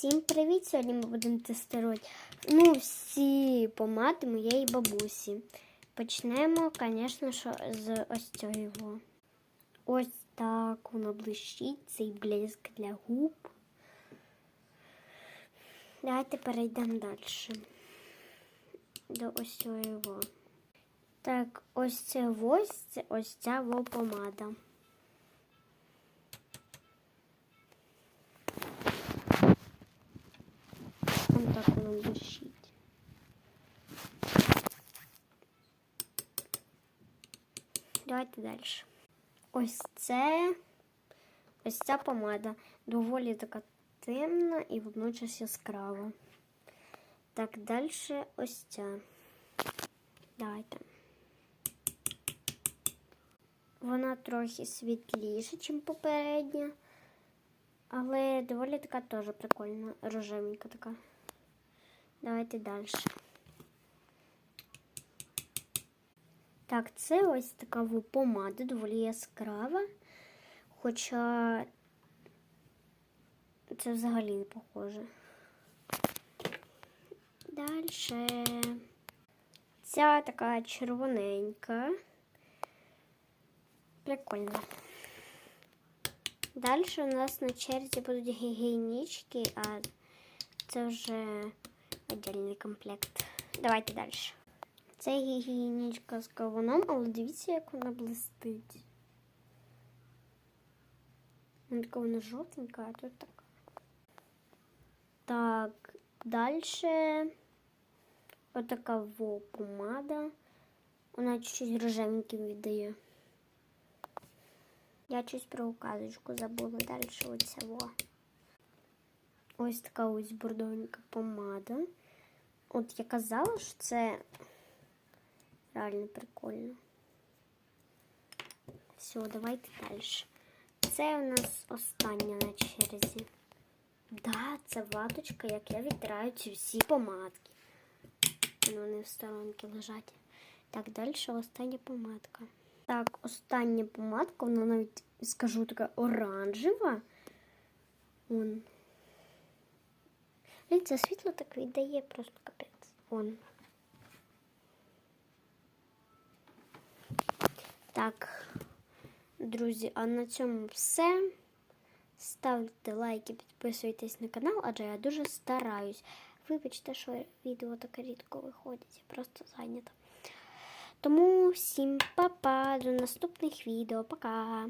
Всім привіт! Сьогодні ми будемо тестувати ну, всі помади моєї бабусі. Почнемо, звісно, з ось цього. Ось так воно блищить, цей блиск для губ. Давайте перейдемо далі. До ось цього. Так, ось це ось, ось ця помада. Воно блищить. Давайте далі. Ось це ось ця помада. Доволі така темна і водночас яскрава. Так, далі ось ця. Давайте. Вона трохи світліша, ніж попередня. Але доволі така теж прикольна, рожевенька така. Давайте далі. Так, це ось така помада, доволі яскрава. Хоча це взагалі не похоже. Далі. Ця така червоненька. Прикольно. Далі у нас на черзі будуть гігієнічки, а це вже віддільний комплект. Давайте далі. Це гігієнічка з кавуном, але дивіться, як вона блистить. Вона така вона жовтенька, а тут так. Так, далі отака во помада. Вона чуть-чуть рожевеньким віддає. Я щось про указочку забула. Далі оця во. Ось така ось бордовенька помада. От я казала, що це реально прикольно. Все, давайте далі. Це у нас остання на черзі. Да, це ваточка, як я відтираю ці всі помадки. Вони в сторонки лежать. Так, далі остання помадка. Так, остання помадка, вона навіть, скажу, така оранжева. Вон. Блін, це світло так віддає просто капець. Вон. Так, друзі, а на цьому все. Ставте лайки, підписуйтесь на канал, адже я дуже стараюсь. Вибачте, що відео таке рідко виходить, я просто зайнята. Тому всім па-па, до наступних відео. Пока!